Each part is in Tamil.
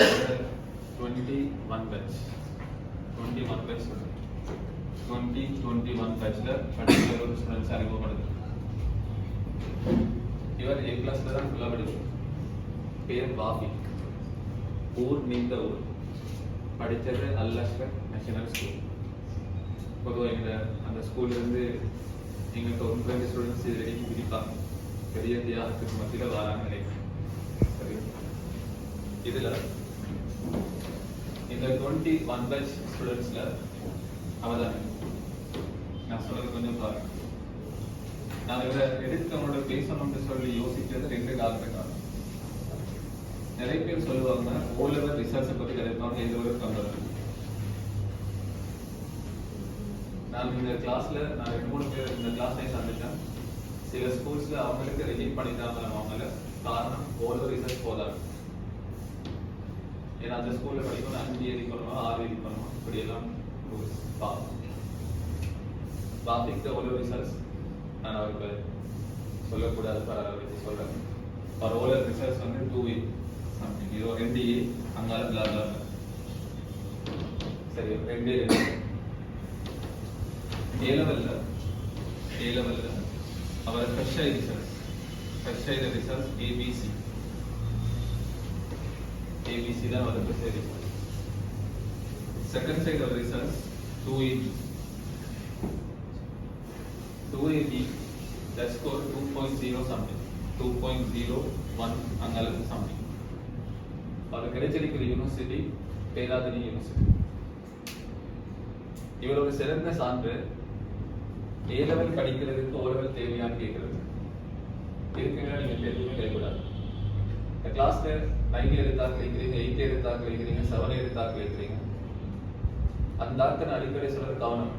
Twenty one batch twenty one batch twenty twenty one பேட்ச்ல படிக்கிற ஒரு ஸ்டூடெண்ட்ஸ் அறிமுகப்படுது இவர் ஏ கிளாஸ்ல தான் ஃபுல்லாக படிக்கும் பேர் பாபி. ஊர் நீந்த ஊர். படித்தது அல்லஸ்கர் நேஷனல் ஸ்கூல் பொதுவாக எங்கள் அந்த ஸ்கூல்ல இருந்து எங்களுக்கு ஒரு ரெண்டு ஸ்டூடெண்ட்ஸ் இது வரைக்கும் பிடிப்பாங்க பெரிய தியாகத்துக்கு மத்தியில் வராங்க நினைக்கிறேன் சரி இதில் இந்த டுவெண்ட்டி ஒன் பேட்ச் ஸ்டூடெண்ட்ஸில் அவதானே. நான் சொல்றது கொஞ்சம் பாருங்க. நான் இவரை எடுத்து அவனோட பேசணும்னு சொல்லி யோசிக்கிறது ரெண்டு காரணத்துக்காக நிறைய பேர் சொல்லுவாங்க ஓ லெவல் ரிசர்ச்சை பத்தி கிடைப்பாங்க எந்த ஒரு கம்பெனி நான் இந்த கிளாஸ்ல நான் ரெண்டு மூணு பேர் இந்த கிளாஸ்ல சந்திச்சேன். சில ஸ்கூல்ஸ்ல அவங்களுக்கு ரெஜிட் பண்ணிட்டாங்க அவங்கள. காரணம் ஓ ரிசர்ச் போதாது. அந்த ஸ்கூல்ல படிக்கணும் அஞ்சு எழுதி பண்ணணும் ஆறு எழுதி பண்ணணும் இப்படி எல்லாம் rules. பாவம் ரிசர்ச் நான் அவருக்கு சொல்லக்கூடாது பரவாயில்ல சொல்றேன். அவர் ஓலர் ரிசர்ச் வந்து டூ ஏ சம்திங் இது ஒரு ரெண்டு ஏ அங்கால சரி ரெண்டு ரெண்டு ஏ லெவல்ல ஏ அவர் fresh I research fresh I ABC ABC தான் அவர் சரி I research second side of research two AB 2AB that score 2.0 something. 2.01 அளவுக்கு சம்திங் அவர் கிடைச்சிருக்கிற யூனிவர்சிட்டி பேராதனி யூனிவர்சிட்டி இவரோட சிறந்த சான்று ஏ லெவல் படிக்கிறதுக்கு ஓரளவு லெவல் தேவையான்னு கேட்கறது. இருக்குங்க நீங்கள் எதுவுமே கிடைக்கூடாது இந்த கிளாஸ்ல நைன் எடுத்தா கிடைக்கிறீங்க எயிட் எடுத்தா கிடைக்கிறீங்க செவன் எடுத்தா கிடைக்கிறீங்க அந்த ஆட்கள் அடிக்கடி சொல்ற கவனம்.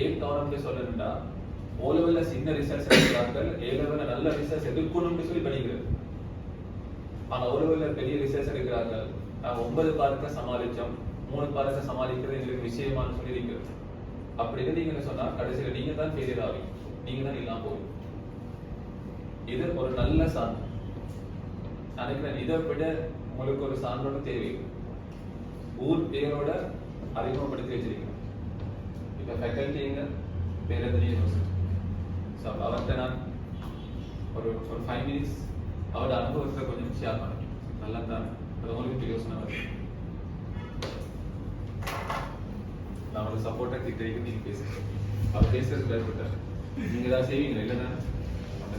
ஏன் கவனம்னு சொல்லணும்னா ஓ லெவல்ல சின்ன ரிசர்ச் எடுக்கிறார்கள் ஏ லெவல்ல நல்ல ரிசர்ச் எடுக்கணும்னு சொல்லி படிக்கிறது. ஆனா ஓ லெவல்ல பெரிய ரிசர்ச் எடுக்கிறார்கள். நான் ஒன்பது பார்க்க சமாளிச்சோம் மூணு பார்க்க சமாளிக்கிறது எங்களுக்கு விஷயமானு சொல்லி இருக்கிறது அப்படி இருந்தீங்கன்னு சொன்னா கடைசியில நீங்க தான் ஃபெயிலியர் ஆவீங்க. நீங்க தான் இல்லாம போவீங்க. இது ஒரு நல்ல சாதனை நினைக்கிறேன் இதை விட உங்களுக்கு ஒரு சான்றோட தேவை ஊர் பேரோட அறிமுகப்படுத்தி வச்சிருக்கீங்க. இப்போ ஃபேக்கல்ட்டி எங்க? பேரதனி யூனிவர்சிட்டி ஸோ அவர்கிட்ட நான் ஒரு ஒரு ஃபைவ் மினிட்ஸ் அவரோட அனுபவத்தை கொஞ்சம் ஷேர் பண்ணேன் நல்லா தான் அது உங்களுக்கு பிரயோசனம் வருது. நான் ஒரு சப்போர்ட்டாக திட்டு நீங்க பேசுங்க. அவர் பேசுறது பயப்பட்டார் நீங்க தான் செய்வீங்களா? இல்லைன்னா நம்ம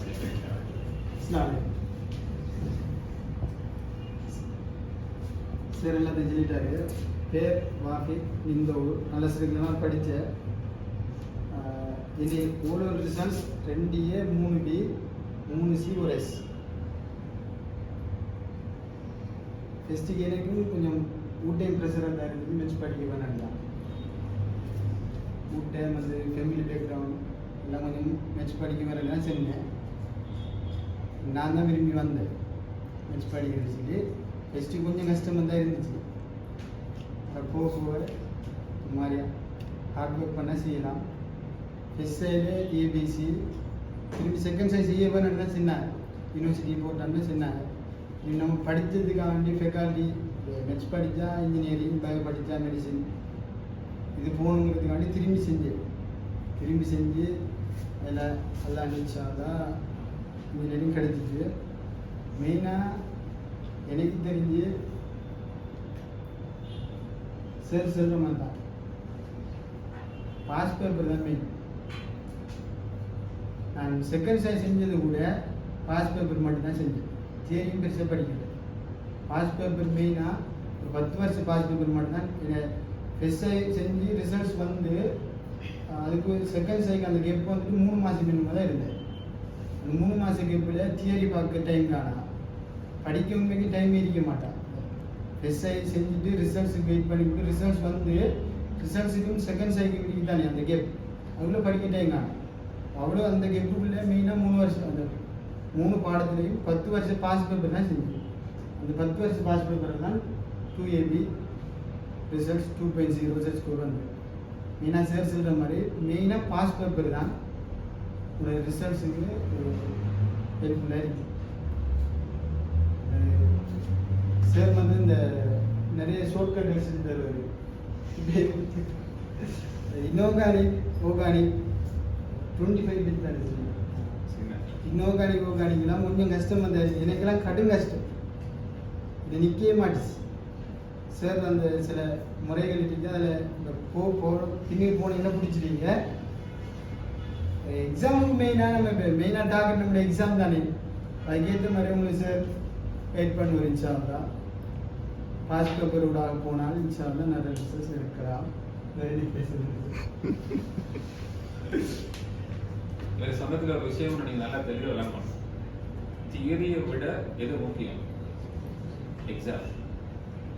சரி எல்லாத்தையும் சொல்லிட்டாரு பேர் வாஃபி. இந்த ஊர் நல்ல சிறுக்கலாம் படித்தேன். இனி ஓலோர் ரிசல்ட்ஸ் ரெண்டு ஏ மூணு பி மூணு சி ஒரு எஸ் ஃபெஸ்ட்டுக்கு எனக்கு கொஞ்சம் ஊட்டையும் ப்ரெஷர் இருந்தால் இருந்தது மெச் படிக்க வேணாம் ஊட்டை வந்து ஃபேமிலி பேக்ரவுண்ட் எல்லாம் கொஞ்சம் மெச் படிக்க வரலாம் சொன்னேன். நான் தான் விரும்பி வந்தேன். மெச் படிக்கிறேன்னு சொல்லி. ஃபஸ்ட்டு கொஞ்சம் கஷ்டமாக தான் இருந்துச்சு அப்புறம் போக போக இந்த மாதிரி ஹார்ட் ஒர்க் பண்ணால் செய்யலாம் ஃபஸ்ட் சைடு ஏபிசி திருப்பி செகண்ட் சைடு செய்ய வேணும்னா சொன்னாங்க யூனிவர்சிட்டி போட்டான்னு சொன்னாங்க இது நம்ம படித்ததுக்காக வேண்டி ஃபெக்கால்ட்டி மெட்ஸ் படித்தா இன்ஜினியரிங் பயோ படித்தா மெடிசின் இது போகணுங்கிறதுக்காண்டி திரும்பி செஞ்சேன் திரும்பி செஞ்சு அதில் நல்லா நினச்சாதான் இன்ஜினியரிங் கிடைச்சிச்சு மெயினாக எனக்கு தெரிஞ்சு சார் சொல்கிற மாதிரி தான். பாஸ் பேப்பர் தான் மெயின் நான் செகண்ட் சைஸ் செஞ்சது கூட பாஸ் பேப்பர் மட்டும்தான் செஞ்சேன். தேரியும் பெருசாக படிக்கல. பாஸ் பேப்பர் மெயினாக ஒரு பத்து வருஷம் பாஸ் பேப்பர் மட்டும்தான். எஸ்ஐ செஞ்சு ரிசல்ட்ஸ் வந்து அதுக்கு செகண்ட் சைக்கு அந்த கெப் வந்துட்டு மூணு மாதம் மினிமம் தான் இருந்தேன். அந்த மூணு மாதம் கெப்பில் தியரி பார்க்க டைம் காணா. படிக்க டைம் இருக்க மாட்டான். எஸ்ஐ செஞ்சுட்டு ரிசல்ட்ஸுக்கு வெயிட் பண்ணிவிட்டு ரிசல்ட்ஸ் வந்து ரிசல்ட்ஸுக்கும் செகண்ட் சைக்கிள் தானே அந்த கேப் அதுக்குள்ளே படிக்க டைம் காணும் அவ்வளோ அந்த கெப்புக்குள்ளே மெயினாக மூணு வருஷம் அந்த மூணு பாடத்துலேயும் பத்து வருஷம் பாஸ் பேப்பர் தான் செஞ்சு. அந்த பத்து வருஷம் பாஸ் பேப்பர் தான் two AB results two point zero result score வந்து. மெயினாக சார் சொல்கிற மாதிரி மெயினாக பாஸ் பேப்பர் தான் ஒரு ரிசல்ட்ஸுக்கு ஹெல்ப்ஃபுல்லாக இருக்குது சார் வந்து இந்த நிறைய ஷார்ட்கட் வச்சுட்டு தருவார் inorganic organic twenty five bit தான் இருக்கு. சரிங்க இன்ஆர்கானிக் ஆர்கானிக்லாம் கொஞ்சம் கஷ்டம் அந்த எனக்கெல்லாம் கடும் கஷ்டம். இது நிற்கவே மாட்டுச்சு. சார் அந்த சில முறைகள் இருக்குது அதில் இந்த போ போ போன போனீங்கன்னா பிடிச்சிட்டீங்க எக்ஸாமுக்கு மெயினாக நம்ம இப்போ மெயினாக டாக்டர் நம்மளுடைய எக்ஸாம் தானே. அதுக்கேற்ற மாதிரி உங்களுக்கு சார் கைட் பண்ணுவார் இன்ஷால்லா பாஸ் பேப்பர் விடாக போனால் இன்ஷால்லா நிறைய ரிசர்ச் எடுக்கலாம் வேறு பேசுறது வேற ஒரு விஷயம் நீங்கள் நல்லா தெளிவா விளங்கணும் தியரியை விட எது முக்கியம் எக்ஸாம்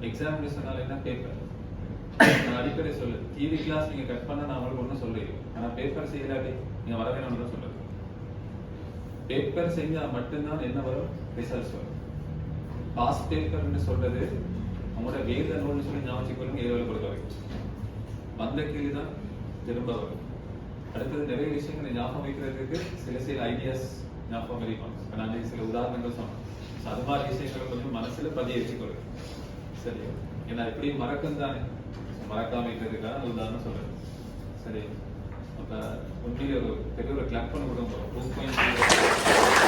எக்ஸாம் சொன்னால என்ன? பேப்பர் நான் அடிக்கடி சொல்லு. தியரி கிளாஸ் நீங்கள் கட் பண்ண நான் அவங்களுக்கு ஒன்றும் சொல்லிடுவேன். ஆனால் பேப்பர் செய்யலாடி நீங்கள் வர வேணும்னு தான் சொல்லுது பேப்பர் செஞ்சால் மட்டும்தான் என்ன வரும்? ரிசல்ட்ஸ் வரும். பாஸ் சொல்றது அவங்களோட வேத நூல்னு சொல்லி ஞாபகம் வச்சுக்கொள்ளுங்க ஏழு பொறுத்த வந்த கேள்வி தான் திரும்ப வரும் அடுத்தது நிறைய விஷயங்களை ஞாபகம் வைக்கிறதுக்கு சில சில ஐடியாஸ் ஞாபகம் இருக்கும் நான் சில உதாரணங்கள் சொன்னேன். அது மாதிரி விஷயங்களை கொஞ்சம் மனசுல பதிய வச்சுக்கொள்ளுங்க சரி ஏன்னா எப்படியும் மறக்கம் தானே. மறக்காம இருக்கிறதுக்காக அந்த உதாரணம் சொல்றேன். சரி. அப்ப உண்மையிலே ஒரு பெரிய ஒரு கிளப் பண்ண கொடுங்க டூ பாயிண்ட்